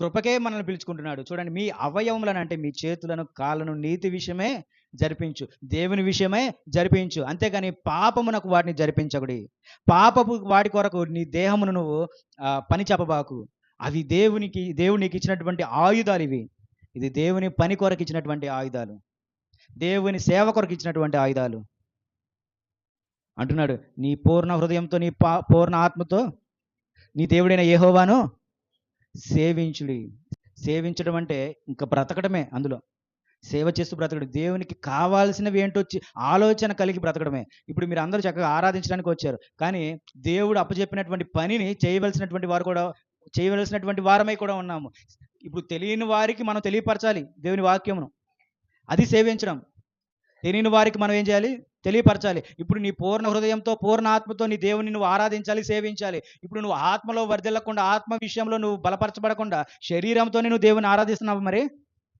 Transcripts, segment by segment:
కృపకే మనల్ని పిలుచుకుంటున్నాడు. చూడండి మీ అవయవములను అంటే మీ చేతులను కాళ్ళను నీతి విషయమే జరిపించు. దేవుని విషయమే జరిపించు. అంతేగాని పాపమునకు వాటిని జరిపించకుడి. పాపపు వాటి కొరకు నీ దేహమును నువ్వు పని చెప్పబాకు. అవి దేవునికి దేవునికి ఇచ్చినటువంటి ఆయుధాలు ఇవి. ఇది దేవుని పని కొరకు ఇచ్చినటువంటి ఆయుధాలు. దేవుని సేవ కొరకు ఇచ్చినటువంటి ఆయుధాలు. అంటున్నాడు నీ పూర్ణ హృదయంతో నీ పా పూర్ణ ఆత్మతో నీ దేవుడైన ఏహోవాను సేవించుడి సేవించడం అంటే ఇంకా బ్రతకడమే అందులో. సేవ చేస్తూ బ్రతకడం. దేవునికి కావాల్సినవి ఏంటో వచ్చి ఆలోచన కలిగి బ్రతకడమే. ఇప్పుడు మీరు అందరూ చక్కగా ఆరాధించడానికి వచ్చారు. కానీ దేవుడు అప్పచెప్పినటువంటి పనిని చేయవలసినటువంటి వారు కూడా చేయవలసినటువంటి వారమై కూడా ఉన్నాము. ఇప్పుడు తెలియని వారికి మనం తెలియపరచాలి దేవుని వాక్యమును. అది సేవించడం. తెలియని వారికి మనం ఏం చేయాలి? తెలియపరచాలి. ఇప్పుడు నీ పూర్ణ హృదయంతో పూర్ణ ఆత్మతో నీ దేవుని నువ్వు ఆరాధించాలి సేవించాలి. ఇప్పుడు నువ్వు ఆత్మలో వర్ధిల్లకుండా ఆత్మ విషయంలో నువ్వు బలపరచబడకుండా శరీరంతో నువ్వు దేవుని ఆరాధిస్తున్నావు మరి?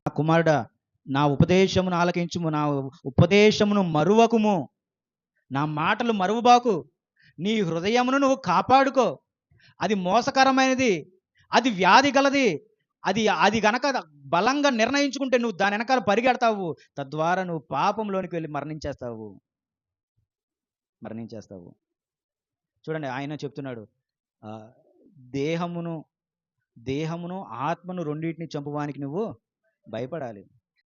నా కుమారుడా నా ఉపదేశమును ఆలకించుము నా ఉపదేశమును మరువకుము. నా మాటలు మరువబాకు. నీ హృదయమును నువ్వు కాపాడుకో. అది మోసకరమైనది అది వ్యాధి గలది అది అది గనక బలంగా నిర్ణయించుకుంటే నువ్వు దాని వెనకాల పరిగెడతావు. తద్వారా నువ్వు పాపంలోనికి వెళ్ళి మరణించేస్తావు. మరణించేస్తావు. చూడండి ఆయన చెప్తున్నాడు ఆ, దేహమును దేహమును ఆత్మను రెండింటిని చంపువానికి నువ్వు భయపడాలి.